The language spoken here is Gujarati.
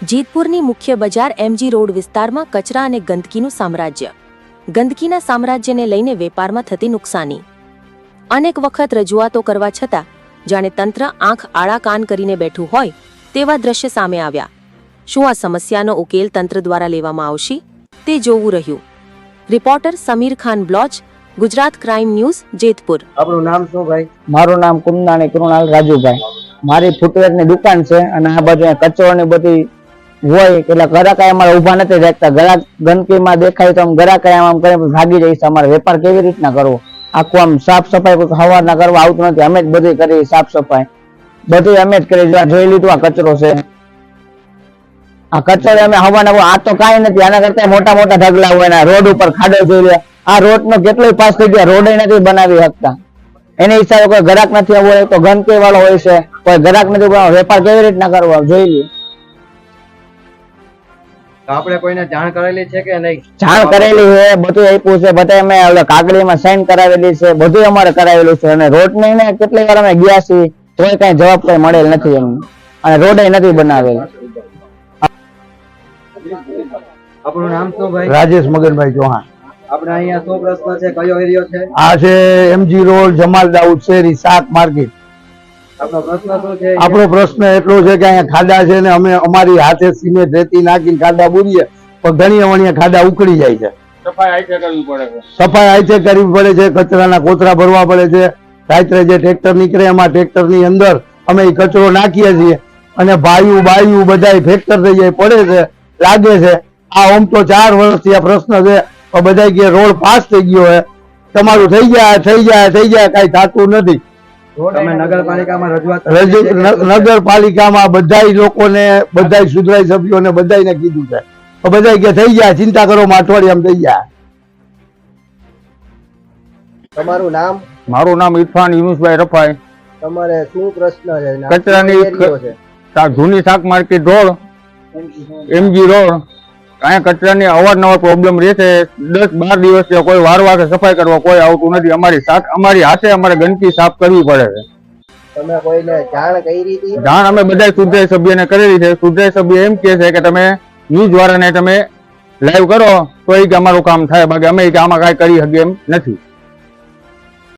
જેતપુરની મુખ્ય બજાર એમજી રોડ વિસ્તારમાં કચરા અને ગંદકીનું સામ્રાજ્ય. ગંદકીના સામ્રાજ્યને લઈને વેપારમાં થતી નુકસાની. અનેક વખત રજૂઆતો કરવા છતાં જાણે તંત્ર આંખ આળા કાન કરીને બેઠું હોય તેવા દ્રશ્ય સામે આવ્યા. શું આ સમસ્યાનો ઉકેલ તંત્ર દ્વારા લેવામાં આવશે? તે જોવું રહ્યું. Reporter Samir Khan Baloch Gujarat crime news Jetpur. આપણું નામ શું ભાઈ? મારું નામ કુમનાણી કૃણાલ રાજુભાઈ. મારી ફૂટવેરની દુકાન છે અને આ બાજુ કચરો ને બધી હોય, એટલે ગ્રાહક અમારે ઊભા નથી રાખતા. ગ્રાહક ગંદકીમાં દેખાય તો આમ આમ કરે ભાગી જઈશ અમારે વેપાર કેવી રીતના કરવો? આખું આમ સાફ સફાઈ કોઈ હવારના કરવા આવતું નથી. અમે જ બધી કરી સાફ સફાઈ. બધું અમે જ કરી જોઈ લીધું આ કચરો છે. આ કચરો અમે હવાના આ તો કાંઈ નથી. આના કરતા મોટા મોટા ઢગલા હોય એના રોડ ઉપર ખાડો જોઈ લે. આ રોડ નો કેટલો પાસ થઈ ગયા. રોડ નથી બનાવી શકતા. એની હિસાબે કોઈ ગ્રાહક નથી હોય તો ગંદકી વાળો હોય છે. કોઈ ગ્રાહક નથી વેપાર કેવી રીતના કરવો? જોઈ લે તો આપણે કોઈને જાણ કરેલી છે કે નહીં? જાણ કરેલી છે બધું આપ્યું છે બધા અમે ઓલા કાગળીમાં સાઈન કરાવેલી છે બધું અમારે કરાવેલું છે. અને રોડ ને એને કેટલી વાર અમે ગયા છીએ તોય કઈ જવાબ કઈ મળેલ નથી એમ. અને રોડ નથી બનાવેલ. આપણું નામ શું ભાઈ? રાજેશ મગનભાઈ ચૌહાણ. આપણે અહીંયા શું પ્રશ્ન છે? કયો એરિયો છે? આ છે એમજી રોડ જમાલ દાઉદ શેરી શાક માર્કેટ. આપણો પ્રશ્ન એટલો છે કે અહીંયા ખાડા છે ને અમે અમારી હાથે સિમેન્ટ રેતી નાખીને ખાડા બુરીએ પણ ઘણી અવણીયા ખાડા ઉકળી જાય છે. સફાઈ આઈથે કરવી પડે છે. કચરાના કોતરા ભરવા પડે છે. રાત્રે જે ટ્રેક્ટર નીકળે એમાં ટ્રેક્ટરની અંદર અમે એ કચરો નાખીએ છીએ અને ભાઈયું બાયું બધા ફેક્ટર થઈ જાય પડે છે લાગે છે. આ આમ તો ચાર વર્ષથી આ પ્રશ્ન છે બધા કે રોડ પાસ થઈ ગયો છે. તમારું થઈ જાય થઈ જાય થઈ જાય કઈ થતું નથી. નગરપાલિકામાં રજૂઆત નગરપાલિકામાં બધા લોકોને બધા સુધરાઈ સભ્યોને બધાયને કીધું છે. બધા કે થઈ ગયા ચિંતા કરો માં થઈ ગયા. તમારું નામ? મારું નામ ઇરફાન યુનુસભાઈ રફાઈ. તમારે શું પ્રશ્ન છે? કચરાની જૂની શાક માર્કેટ રોડ એમજી રોડ. અહીંયા કચરાની અવારનવાર પ્રોબ્લેમ રહે છે દસ બાર દિવસ કોઈ વાર વાર સફાઈ કરવા કોઈ આવતું નથી. અમારી સાથ અમારી હાથે અમારે ગંદકી સાફ કરવી પડે છે. તમે કોઈને જાણ કરી હતી જાણ અમે બધા સુધરાઈ સભ્યને કરેલી છે. સુધરાઈ સભ્ય એમ કહે છે કે તમે ન્યૂઝ વાળાને તમે લાઈવ કરો તો એ કે અમારું કામ થાય. બાકી અમે કે આમાં કાંઈ કરી શકીએ એમ નથી.